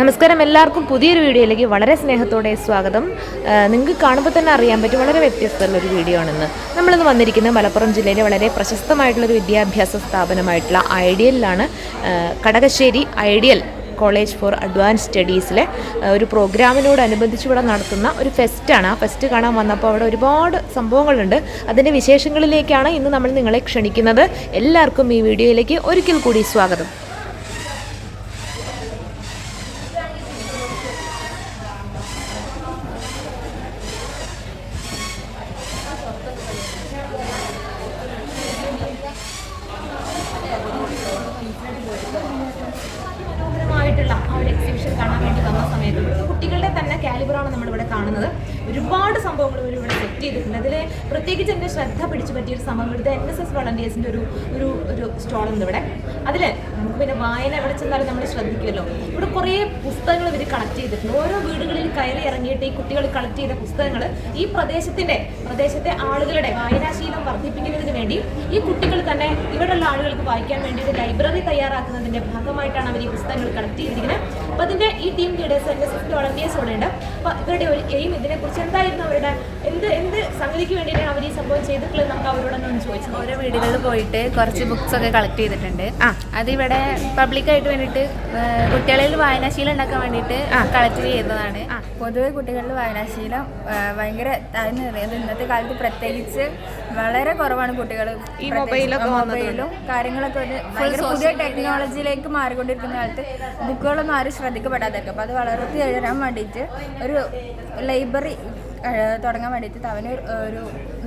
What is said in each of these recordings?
നമസ്കാരം. എല്ലാവർക്കും പുതിയൊരു വീഡിയോയിലേക്ക് വളരെ സ്നേഹത്തോടെ സ്വാഗതം. നിങ്ങൾക്ക് കാണുമ്പോൾ തന്നെ അറിയാൻ പറ്റും വളരെ വ്യത്യസ്തമുള്ള ഒരു വീഡിയോ ആണെന്ന്. നമ്മളിന്ന് വന്നിരിക്കുന്നത് മലപ്പുറം ജില്ലയിലെ വളരെ പ്രശസ്തമായിട്ടുള്ളൊരു വിദ്യാഭ്യാസ സ്ഥാപനമായിട്ടുള്ള ഐഡിയലിലാണ് Kadakassery Ideal College for Advance സ്റ്റഡീസിലെ ഒരു പ്രോഗ്രാമിനോടനുബന്ധിച്ച് ഇവിടെ നടത്തുന്ന ഒരു ഫെസ്റ്റാണ്. ആ ഫെസ്റ്റ് കാണാൻ വന്നപ്പോൾ അവിടെ ഒരുപാട് സംഭവങ്ങളുണ്ട്. അതിന്റെ വിശേഷങ്ങളിലേക്കാണ് ഇന്ന് നമ്മൾ നിങ്ങളെ ക്ഷണിക്കുന്നത്. എല്ലാവർക്കും ഈ വീഡിയോയിലേക്ക് ഒരിക്കൽ കൂടി സ്വാഗതം മനോഹരമായിട്ടുള്ള ആ ഒരു എക്സിബിഷൻ കാണാൻ വേണ്ടി വന്ന സമയത്ത് കുട്ടികളുടെ തന്നെ കാലിബറാണ് നമ്മളിവിടെ കാണുന്നത്. ഒരുപാട് സംഭവങ്ങൾ ഇവർ ഇവിടെ സെറ്റ് ചെയ്തിട്ടുണ്ട്. അതിൽ പ്രത്യേകിച്ച് എന്റെ ശ്രദ്ധ പിടിച്ചു പറ്റിയ ഒരു സംഭവം ഇവിടുത്തെ എൻ എസ് എസ് വളണ്ടിയേഴ്സിന്റെ ഒരു ഒരു ഒരു സ്റ്റോൾ ഉണ്ട് ഇവിടെ. അതിൽ നമുക്ക് പിന്നെ വായന എവിടെ ചെന്നാലും നമ്മൾ ശ്രദ്ധിക്കുമല്ലോ. ഇവിടെ കുറേ പുസ്തകങ്ങൾ ഇവർ കളക്ട് ചെയ്തിട്ടുണ്ട്. ഓരോ വീടുകളിൽ കയറി ഇറങ്ങിയിട്ട് ഈ കുട്ടികൾ കളക്ട് ചെയ്ത പുസ്തകങ്ങൾ ഈ പ്രദേശത്തിന്റെ പ്രദേശത്തെ ആളുകളുടെ വായനാശീലം വർദ്ധിപ്പിക്കുന്നതിന് വേണ്ടി ഈ കുട്ടികൾ തന്നെ ഇവിടെയുള്ള ആളുകൾക്ക് വായിക്കാൻ വേണ്ടി ഒരു ലൈബ്രറി തയ്യാറാക്കുന്നതിന്റെ ഭാഗമായിട്ടാണ് അവർ ഈ പുസ്തകങ്ങൾ കളക്ട് ചെയ്തിരിക്കുന്നത്. അപ്പോൾ അതിന്റെ ഈ team leaders N S S volunteers ഇവിടെ ഉണ്ട് അപ്പോൾ ഇവരുടെ ഒരു എയിം ഇതിനെക്കുറിച്ച് എന്തായിരുന്നു അവരുടെ എന്ത് എന്ത് സംഗതിക്ക് വേണ്ടിയിട്ടാണ് അവർ ഈ സംഭവം ചെയ്തിട്ടുള്ളത് നമുക്ക് അവരോടൊന്നും ചോദിച്ചു ഓരോ വീടുകളിൽ പോയിട്ട് കുറച്ച് ബുക്സ് ഒക്കെ കളക്ട് ചെയ്തിട്ടുണ്ട്. അതിവിടെ പബ്ലിക്കായിട്ട് വേണ്ടിയിട്ട് ഏഹ്, കുട്ടികളിൽ വായനാശീലം ഉണ്ടാക്കാൻ വേണ്ടിയിട്ട് കളക്ട് ചെയ്യുന്നതാണ്. പൊതുവെ കുട്ടികളിൽ വായനാശീലം ഭയങ്കര ഇന്നത്തെ കാലത്ത് പ്രത്യേകിച്ച് വളരെ കുറവാണ് കുട്ടികൾ ഈ മൊബൈലൊക്കെ മൊബൈലും കാര്യങ്ങളൊക്കെ ഒരു ഭയങ്കര പുതിയ ടെക്നോളജിയിലേക്ക് മാറിക്കൊണ്ടിരിക്കുന്ന കാലത്ത് ബുക്കുകളൊന്നും ആരും ശ്രദ്ധിക്കപ്പെടാതൊക്കെ അപ്പോൾ അത് വളർത്തി എഴുതാൻ വേണ്ടിയിട്ട് ഒരു ലൈബ്രറി തുടങ്ങാൻ വേണ്ടിയിട്ട് അവന് ഒരു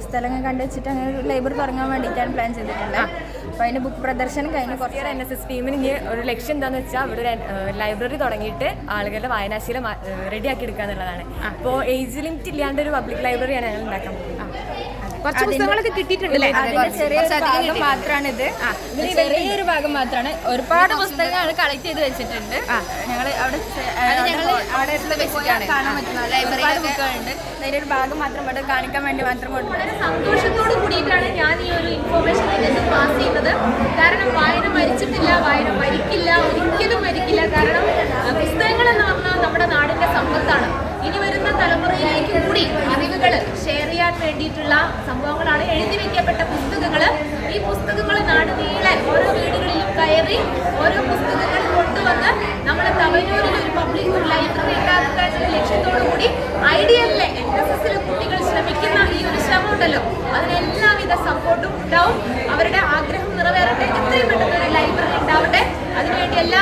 സ്ഥലങ്ങൾ കണ്ടു വെച്ചിട്ട് അങ്ങനെ ഒരു ലൈബ്രറി തുടങ്ങാൻ വേണ്ടിയിട്ടാണ് പ്ലാൻ ചെയ്തിട്ടുണ്ട് അപ്പോൾ അതിന്റെ ബുക്ക് പ്രദർശനം കഴിഞ്ഞ് കുറച്ച് എൻ എസ് എസ് ടീമിന് ഇനി ഒരു ലക്ഷ്യം എന്താണെന്ന് വെച്ചാൽ അവിടെ ഒരു ലൈബ്രറി തുടങ്ങിയിട്ട് ആളുകളുടെ വായനാശീലം റെഡിയാക്കി എടുക്കുക എന്നുള്ളതാണ് അപ്പോൾ ഏജ് ലിമിറ്റ് ഇല്ലാണ്ട് ഒരു പബ്ലിക് ലൈബ്രറിയാണ് ഞങ്ങൾ ഉണ്ടാക്കാൻ പോകുന്നത്. കുറച്ച് പുസ്തകങ്ങളൊക്കെ കിട്ടിയിട്ടുണ്ടല്ലേ അതിന്റെ ചെറിയൊരു ഭാഗം മാത്രമാണ് ഇത്. ചെറിയൊരു ഭാഗം മാത്രമാണ് ഒരുപാട് പുസ്തകങ്ങൾ കളക്ട് ചെയ്ത് വെച്ചിട്ടുണ്ട്. ഞങ്ങൾ അവിടെ അവിടെ കാണാൻ പറ്റുന്ന ബുക്കുകളുണ്ട് ഒരു ഭാഗം മാത്രം ഇവിടെ കാണിക്കാൻ വേണ്ടി മാത്രം വളരെ സന്തോഷത്തോട് കൂടിയിട്ടാണ് ഞാൻ ഈ ഒരു ഇൻഫോർമേഷൻ പാസ് ചെയ്യുന്നത്. കാരണം വായന മരിച്ചിട്ടില്ല വായന മരിക്കില്ല ഒരിക്കലും മരിക്കില്ല. കാരണം പുസ്തകങ്ങൾ എന്ന് പറഞ്ഞാൽ നമ്മുടെ നാടിന്റെ സമ്പത്താണ്. ഇനി വരുന്ന തലമുറയിലേക്ക് കൂടി അറിവുകൾ വേണ്ടിയിട്ടുള്ള സംഭവങ്ങളാണ് എഴുതി വെക്കപ്പെട്ട പുസ്തകങ്ങൾ ഈ പുസ്തകങ്ങൾ നാട് നീളെ ഓരോ വീടുകളിലും കയറി ഓരോ പുസ്തകങ്ങൾ കൊണ്ടുവന്ന് നമ്മുടെ തവനൂരിൽ ഒരു പബ്ലിക് ഒരു ലൈബ്രറി ഉണ്ടാക്കുക എന്നുള്ള ലക്ഷ്യത്തോടു കൂടി ഐഡിയലിലെ എൻ എസ് എസിലെ കുട്ടികൾ ശ്രമിക്കുന്ന ഈ ഒരു ശ്രമം ഉണ്ടല്ലോ അതിനെല്ലാവിധ സപ്പോർട്ടും ഉണ്ടാവും. അവരുടെ ആഗ്രഹം നിറവേറട്ടെ. എത്രയും പെട്ടെന്ന് ഒരു ലൈബ്രറി ഉണ്ടാവട്ടെ. അതിനുവേണ്ടി എല്ലാ